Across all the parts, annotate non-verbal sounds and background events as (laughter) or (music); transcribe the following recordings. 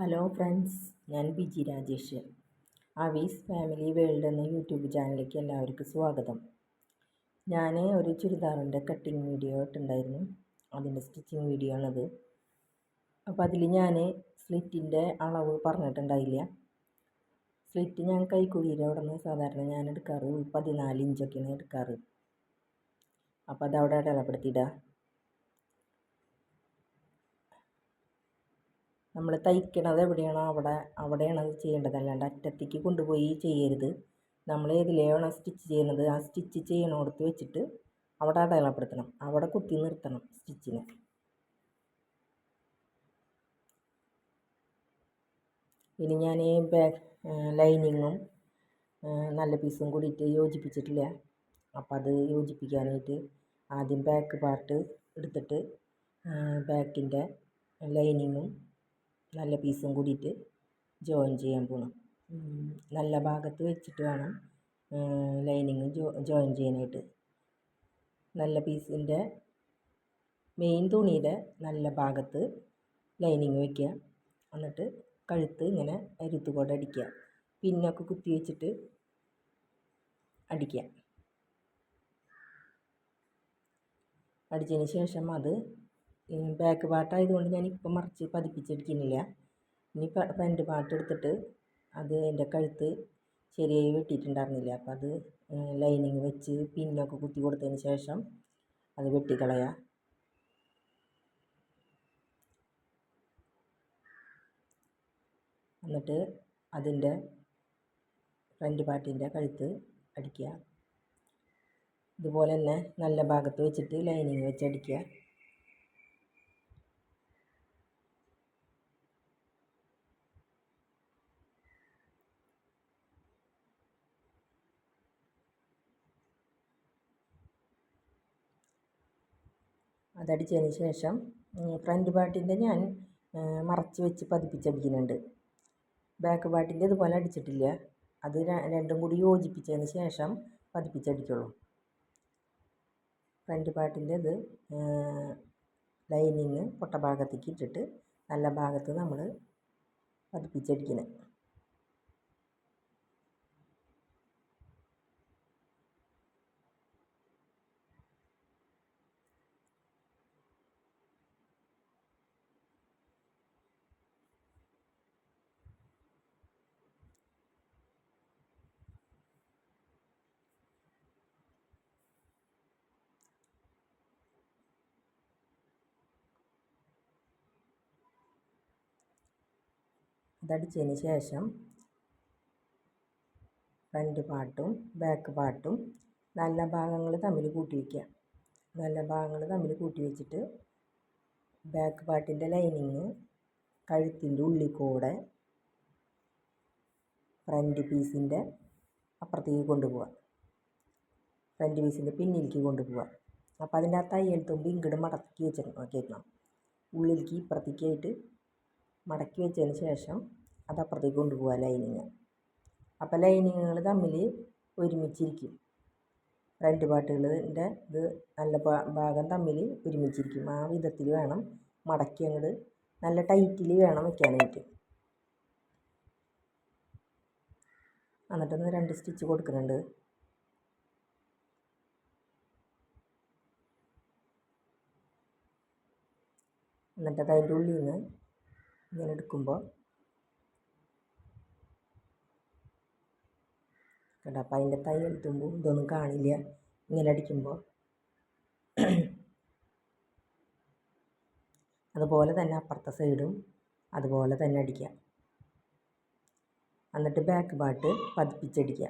Hello friends ഞാൻ Biji Rajesh. Avees family world എന്ന YouTube ചാനലിലേക്ക് എല്ലാവർക്കും സ്വാഗതം. ഞാൻ ഒരു ചുരിദാറിന്റെ കട്ടിങ് വീഡിയോ ഇട്ടുണ്ടായിരുന്നു. അതിന്റെ സ്റ്റിച്ചിങ് വീഡിയോ ആണത്. അപ്പോൾ അതിൽ ഞാൻ സ്ലിറ്റിന്റെ അളവ് പറഞ്ഞിട്ടുണ്ടായില്ല. സ്ലിറ്റ് ഞാൻ കൈക്കുഴിയിൽ അവിടെ നിന്ന് സാധാരണ ഞാൻ എടുക്കാറ് പതിനാല് ഇഞ്ചൊക്കെയാണ് എടുക്കാറ്. അപ്പോൾ അതവിടെ അടയാളപ്പെടുത്തിയിടുക നമ്മൾ തയ്ക്കണത് എവിടെയാണോ അവിടെ അവിടെയാണ് അത് ചെയ്യേണ്ടത്. അല്ലാണ്ട് അറ്റത്തേക്ക് കൊണ്ടുപോയി ചെയ്യരുത്. നമ്മൾ ഏതിലെയാണോ സ്റ്റിച്ച് ചെയ്യുന്നത് ആ സ്റ്റിച്ച് ചെയ്യണോടത്ത് വെച്ചിട്ട് അവിടെ അടയാളപ്പെടുത്തണം. അവിടെ കുത്തി നിർത്തണം സ്റ്റിച്ചിനെ. ഇനി ഞാൻ ഈ ബാക്ക് ലൈനിങ്ങും നല്ല പീസും കൂടിയിട്ട് യോജിപ്പിച്ചിട്ടില്ല. അപ്പം അത് യോജിപ്പിക്കാനായിട്ട് ആദ്യം ബാക്ക് പാർട്ട് എടുത്തിട്ട് ബാക്കിന്റെ ലൈനിങ്ങും നല്ല പീസും കൂടിയിട്ട് ജോയിൻ ചെയ്യാൻ പോകണം നല്ല ഭാഗത്ത് വെച്ചിട്ട് വേണം ലൈനിങ് ജോയിൻ ചെയ്യാനായിട്ട്. നല്ല പീസിന്റെ മെയിൻ തുണിയുടെ നല്ല ഭാഗത്ത് ലൈനിങ് വയ്ക്കുക എന്നിട്ട് കഴുത്ത് ഇങ്ങനെ അരുത്തുകൂടെ അടിക്കുക. പിന്നൊക്കെ കുത്തി വെച്ചിട്ട് അടിക്കുക. അടിച്ചതിന് ശേഷം അത് ബാക്ക് പാർട്ടായതുകൊണ്ട് ഞാൻ ഇപ്പം മറിച്ച് പതിപ്പിച്ചെടുക്കുന്നില്ല ഇനി ഫ്രണ്ട് പാർട്ട് എടുത്തിട്ട് അത് എന്റെ കഴുത്ത് ശരിയായി വെട്ടിയിട്ടുണ്ടായിരുന്നില്ല. അപ്പം അത് ലൈനിങ് വെച്ച് പിന്നൊക്കെ കുത്തി കൊടുത്തതിന് ശേഷം അത് വെട്ടിക്കളയാം. എന്നിട്ട് അതിന്റെ ഫ്രണ്ട് പാർട്ടിന്റെ കഴുത്ത് അടിക്കുക. ഇതുപോലെ തന്നെ നല്ല ഭാഗത്ത് വെച്ചിട്ട് ലൈനിങ് വെച്ച് അടിക്കുക അതടിച്ചതിന് ശേഷം ഫ്രണ്ട് പാർട്ടിന്റെ ഞാൻ മറച്ച് വെച്ച് പതിപ്പിച്ചടിക്കുന്നുണ്ട്. ബാക്ക് പാർട്ടിന്റെ ഇതുപോലെ അടിച്ചിട്ടില്ല. അത് രണ്ടും കൂടി യോജിപ്പിച്ചതിന് ശേഷം പതിപ്പിച്ചടിക്കുള്ളൂ. ഫ്രണ്ട് പാർട്ടിന്റെ ഇത് ലൈനിങ് പൊട്ട ഭാഗത്തേക്ക് ഇട്ടിട്ട് നല്ല ഭാഗത്ത് നമ്മൾ പതിപ്പിച്ചടിക്കുന്നത് അതടിച്ചതിന് ശേഷം ഫ്രണ്ട് പാർട്ടും ബാക്ക് പാർട്ടും നല്ല ഭാഗങ്ങൾ തമ്മിൽ കൂട്ടി വയ്ക്കുക. നല്ല ഭാഗങ്ങൾ തമ്മിൽ കൂട്ടി വെച്ചിട്ട് ബാക്ക് പാർട്ടിന്റെ ലൈനിങ് കഴുത്തിന്റെ ഉള്ളിൽ കൂടെ ഫ്രണ്ട് പീസിന്റെ അപ്പുറത്തേക്ക് കൊണ്ടുപോവുക. ഫ്രണ്ട് പീസിന്റെ പിന്നിലേക്ക് കൊണ്ടുപോവുക. അപ്പോൾ അതിന്റെ ആ തയ്യൽ തുമ്പ് ഇങ്ങോട്ട് മടക്കി വെച്ചേക്കണം ഉള്ളിലേക്ക് ഇപ്പുറത്തേക്കായിട്ട് മടക്കി വെച്ചതിന് ശേഷം അത് അപ്പുറത്തേക്ക് കൊണ്ടുപോകാം ലൈനിങ്. അപ്പോൾ ലൈനിങ്ങുകൾ തമ്മിൽ ഒരുമിച്ചിരിക്കും. രണ്ട് പാട്ടുകളിന്റെ ഇത് നല്ല ഭാഗം തമ്മിൽ ഒരുമിച്ചിരിക്കും. ആ വിധത്തിൽ വേണം മടക്കി അങ്ങോട്ട് നല്ല ടൈറ്റിൽ വേണം വെക്കാനായിട്ട്. എന്നിട്ടൊന്ന് രണ്ട് സ്റ്റിച്ച് കൊടുക്കുന്നുണ്ട്. എന്നിട്ടത് അതിന്റെ ഉള്ളിൽ നിന്ന് ഇങ്ങനെ എടുക്കുമ്പോൾ കേട്ടോ അപ്പം അതിന്റെ തൈ എത്തുമ്പോൾ ഇതൊന്നും കാണില്ല. ഇങ്ങനെ അടിക്കുമ്പോൾ അതുപോലെ തന്നെ അപ്പുറത്തെ സൈഡും അതുപോലെ തന്നെ അടിക്കുക എന്നിട്ട് ബാക്ക് പാർട്ട് പതിപ്പിച്ചടിക്കുക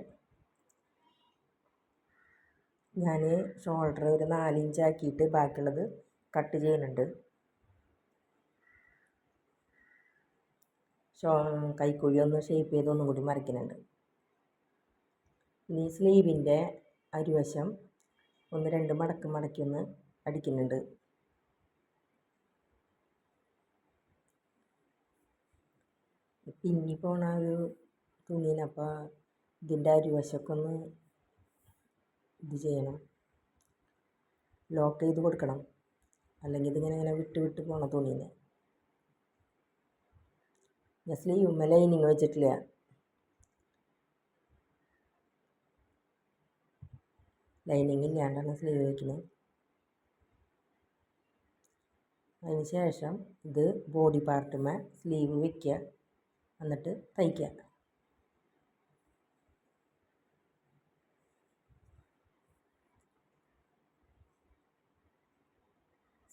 ഞാൻ ഷോൾഡർ ഒരു നാലിഞ്ചാക്കിയിട്ട് ബാക്കിയുള്ളത് കട്ട് ചെയ്യുന്നുണ്ട്. കൈക്കുഴി ഒന്ന് ഷേപ്പ് ചെയ്ത് ഒന്നും കൂടി മറിക്കുന്നുണ്ട്. ഇനി സ്ലീവിന്റെ അരിവശം ഒന്ന് രണ്ട് മടക്ക് മടക്കി ഒന്ന് അടിക്കുന്നുണ്ട്. പിന്നി പോണ ഒരു തുണീനപ്പോൾ ഇതിന്റെ അരുവശമൊക്കെ ഒന്ന് ഇത് ചെയ്യണം. ലോക്ക് ചെയ്ത് കൊടുക്കണം. അല്ലെങ്കിൽ ഇതിങ്ങനെ ഇങ്ങനെ വിട്ട് വിട്ട് പോണ തുണീനെ. ഞാൻ സ്ലീവുമ്മ ലൈനിങ് വെച്ചിട്ടില്ല? ലൈനിങ് ഇല്ലാണ്ടാണ് സ്ലീവ് വയ്ക്കുന്നത് അതിന് ശേഷം ഇത് ബോഡി പാർട്ടുമേ സ്ലീവ് വയ്ക്കുക എന്നിട്ട് തയ്ക്കുക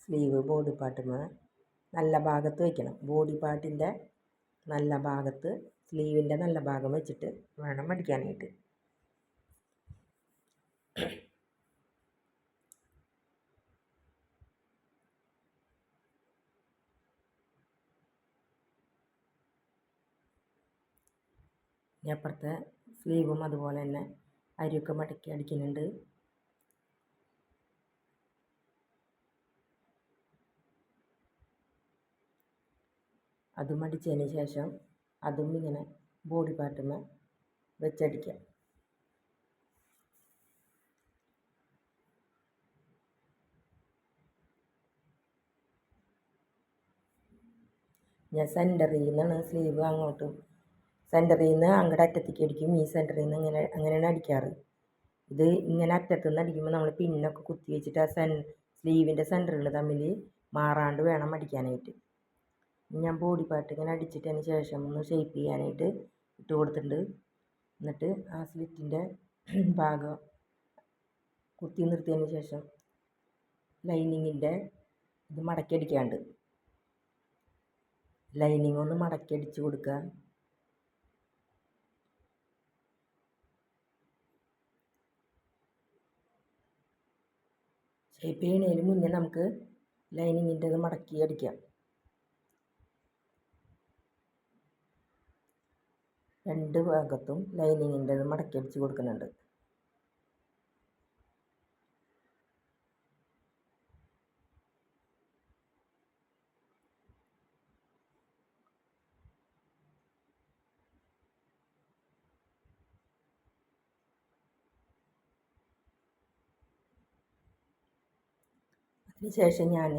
സ്ലീവ് ബോഡി പാർട്ടുമേ നല്ല ഭാഗത്ത് വയ്ക്കണം ബോഡി പാർട്ടിന്റെ നല്ല ഭാഗത്ത് സ്ലീവിന്റെ നല്ല ഭാഗം വെച്ചിട്ട് വേണം മടിക്കാനായിട്ട്. ഇനി അപ്പുറത്തെ സ്ലീവും അതുപോലെ തന്നെ അരിയൊക്കെ മടക്കി അടിക്കുന്നുണ്ട്. അതും അടിച്ചതിന് ശേഷം അതും ഇങ്ങനെ ബോഡി പാർട്ടുമ്മേ വെച്ചടിക്കാം. ഞാൻ സെന്ററിൽ നിന്നാണ് സ്ലീവ് അങ്ങോട്ട്. സെന്ററിൽ നിന്ന് അങ്ങോട്ട് അറ്റത്തേക്ക് അടിക്കും. ഈ സെന്ററിൽ നിന്ന് ഇങ്ങനെ അങ്ങനെയാണ് അടിക്കാറ്. ഇത് ഇങ്ങനെ അറ്റത്തു നിന്ന് അടിക്കുമ്പോൾ നമ്മൾ പിന്നൊക്കെ കുത്തി വെച്ചിട്ട് ആ സെൻ സ്ലീവിന്റെ സെന്ററുകൾ തമ്മിൽ മാറാണ്ട് വേണം അടിക്കാനായിട്ട്. ഞാൻ ബോഡി പാർട്ട് ഇങ്ങനെ അടിച്ചിട്ടതിന് ശേഷം ഒന്ന് ഷേപ്പ് ചെയ്യാനായിട്ട് ഇട്ട് കൊടുത്തിട്ടുണ്ട്. എന്നിട്ട് ആ സ്ലിറ്റിന്റെ (clears throat) ഭാഗം കുത്തി നിർത്തിയതിന് ശേഷം ലൈനിങ്ങിന്റെ ഇത് മടക്കി അടിക്കാണ്ട് ലൈനിങ് ഒന്ന് മടക്കി അടിച്ച് കൊടുക്കുക ഷേപ്പ് ചെയ്യണതിന് മുന്നേ നമുക്ക് ലൈനിങ്ങിന്റെ ഇത് മടക്കി അടിക്കാം രണ്ട് ഭാഗത്തും ലൈനിങ്ങിന്റെത് മടക്കി അടിച്ച് കൊടുക്കുന്നുണ്ട്. അതിനുശേഷം ഞാൻ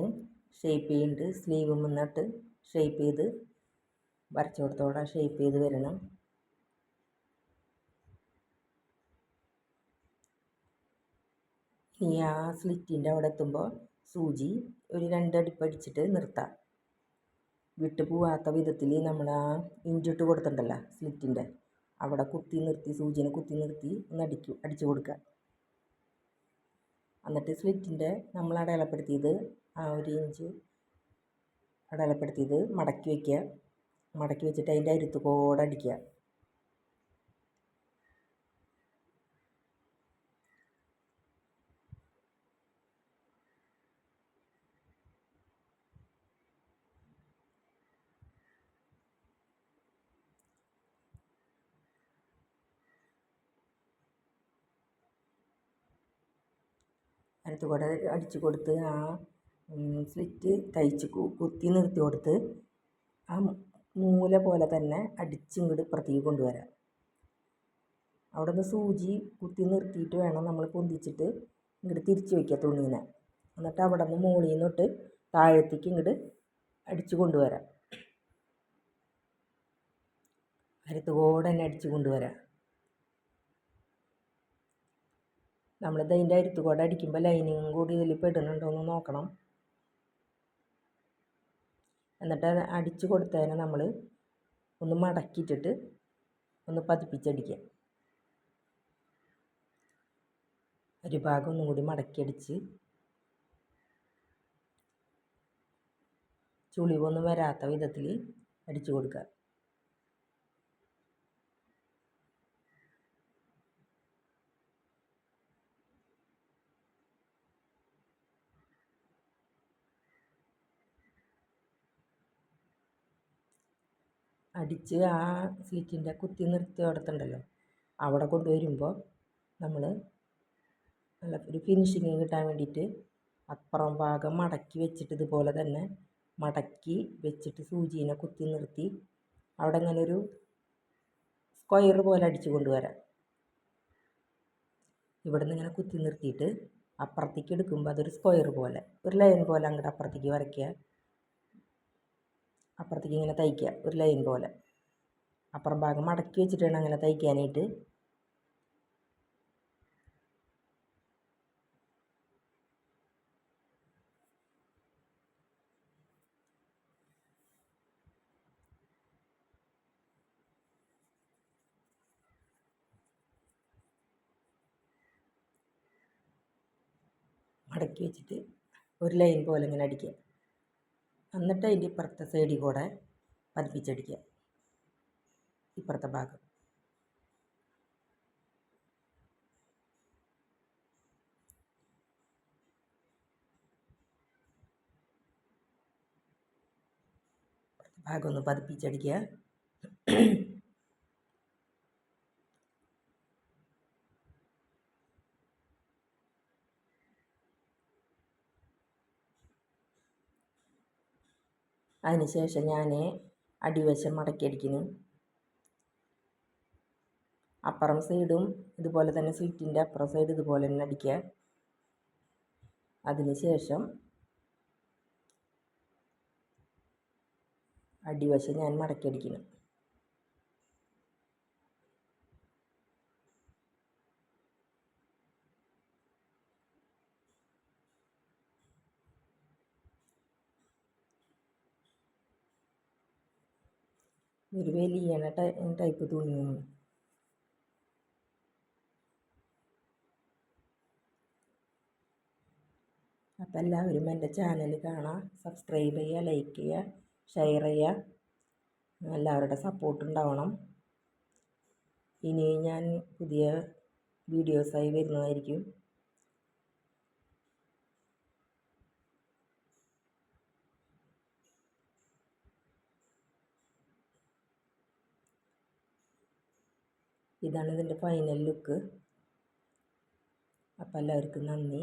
ഷേപ്പ് ചെയ്യുന്നുണ്ട് സ്ലീവ് മുന്നിട്ട് ഷേപ്പ് ചെയ്ത് വരച്ചു കൊടുത്തോടെ ഷേപ്പ് ചെയ്ത് വരണം. ഇനി ആ സ്ലിറ്റിന്റെ അവിടെ എത്തുമ്പോൾ സൂചി ഒരു രണ്ട് അടിപ്പടിച്ചിട്ട് നിർത്താം. വിട്ട് പോവാത്ത വിധത്തിൽ നമ്മൾ ആ ഇഞ്ചിട്ട് കൊടുത്തിട്ടുണ്ടല്ലോ സ്ലിറ്റിന്റെ. അവിടെ കുത്തി നിർത്തി സൂചിനെ കുത്തി നിർത്തി ഒന്ന് അടിക്കും അടിച്ചു കൊടുക്കുക എന്നിട്ട് സ്ലിറ്റിന്റെ നമ്മൾ അടയാളപ്പെടുത്തിയത് ആ ഒരു ഇഞ്ച് അടയാളപ്പെടുത്തിയത് മടക്കി വയ്ക്കുക മടക്കി വെച്ചിട്ട് അതിന്റെ അരുത്ത് കൂടെ അടിക്കുക. അരുത്ത് കൂടെ അടിച്ച് കൊടുത്ത് ആ സ്ലിറ്റ് തയ്ച്ച് കുത്തി നിർത്തി കൊടുത്ത് ആ മൂല പോലെ തന്നെ അടിച്ചിങ്ങോട്ട് ഇപ്പുറത്തേക്ക് കൊണ്ടുവരാം. അവിടെ നിന്ന് സൂചി കുത്തി നിർത്തിയിട്ട് വേണം നമ്മൾ പൊന്തിച്ചിട്ട് ഇങ്ങോട്ട് തിരിച്ച് വയ്ക്കുക തുണീനെ. എന്നിട്ട് അവിടെ നിന്ന് മുകളിൽ നിന്നിട്ട് താഴത്തേക്ക് ഇങ്ങോട്ട് അടിച്ച് കൊണ്ടുവരാം. അരുത്തുകൂടെ തന്നെ അടിച്ച് കൊണ്ടുവരാം. നമ്മളിത് അതിന്റെ അരുത്തുകൂടെ അടിക്കുമ്പോൾ ലൈനിങ്ങും കൂടി ഇതിൽ പെടുന്നുണ്ടോ എന്ന് നോക്കണം. എന്നിട്ട് അടിച്ച് കൊടുത്തതിനെ നമ്മൾ ഒന്ന് മടക്കിയിട്ടിട്ട് ഒന്ന് പതിപ്പിച്ചടിക്കുക ഒരു ഭാഗം ഒന്നും കൂടി മടക്കിയടിച്ച് ചുളിവൊന്നും വരാത്ത വിധത്തിൽ അടിച്ചു കൊടുക്കുക. അടിച്ച് ആ സ്ലിറ്റിന്റെ കുത്തി നിർത്തി നിർത്തിയോടത്തുണ്ടല്ലോ അവിടെ കൊണ്ടുവരുമ്പോൾ നമ്മൾ നല്ല ഒരു ഫിനിഷിങ് കിട്ടാൻ വേണ്ടിയിട്ട് അപ്പുറം ഭാഗം മടക്കി വെച്ചിട്ട് ഇതുപോലെ തന്നെ മടക്കി വെച്ചിട്ട് സൂചീനെ കുത്തി നിർത്തി അവിടെ ഇങ്ങനെ ഒരു സ്ക്വയർ പോലെ അടിച്ചു കൊണ്ടുവരാം. ഇവിടുന്ന് ഇങ്ങനെ കുത്തി നിർത്തിയിട്ട് അപ്പുറത്തേക്ക് എടുക്കുമ്പോൾ അതൊരു സ്ക്വയർ പോലെ ഒരു ലൈൻ പോലെ അങ്ങോട്ട് അപ്പുറത്തേക്ക് വരയ്ക്കുക. അപ്പുറത്തേക്ക് ഇങ്ങനെ തയ്ക്കുക ഒരു ലൈൻ പോലെ. അപ്പുറം ഭാഗം മടക്കി വെച്ചിട്ട് വേണം അങ്ങനെ തയ്ക്കാനായിട്ട്. മടക്കി വെച്ചിട്ട് ഒരു ലൈൻ പോലെ ഇങ്ങനെ അടിക്കുക. എന്നിട്ട് അതിന്റെ ഇപ്പുറത്തെ സൈഡിൽ കൂടെ പതിപ്പിച്ചടിക്കുക. ഇപ്പുറത്തെ ഭാഗം. ഭാഗം ഒന്ന് പതിപ്പിച്ചടിക്കുക. അതിന് ശേഷം ഞാൻ അടിവശം മടക്കി അടിക്കുന്നു അപ്പുറം സൈഡും ഇതുപോലെ തന്നെ സ്ലിറ്റിന്റെ അപ്പുറം സൈഡ് ഇതുപോലെ തന്നെ അടിക്കുക. അതിന് ശേഷം അടിവശം ഞാൻ മടക്കി ഒരു വലിയ ടൈപ്പ് തുണിയാണ്. അപ്പം എല്ലാവരും എന്റെ ചാനൽ കാണാം. സബ്സ്ക്രൈബ് ചെയ്യുക ലൈക്ക് ചെയ്യുക ഷെയർ ചെയ്യുക. എല്ലാവരുടെ സപ്പോർട്ട് ഉണ്ടാവണം. ഇനി ഞാൻ പുതിയ വീഡിയോസായി വരുന്നതായിരിക്കും. ഇതാണ് ഇതിന്റെ ഫൈനൽ ലുക്ക് അപ്പോൾ എല്ലാവർക്കും നന്ദി.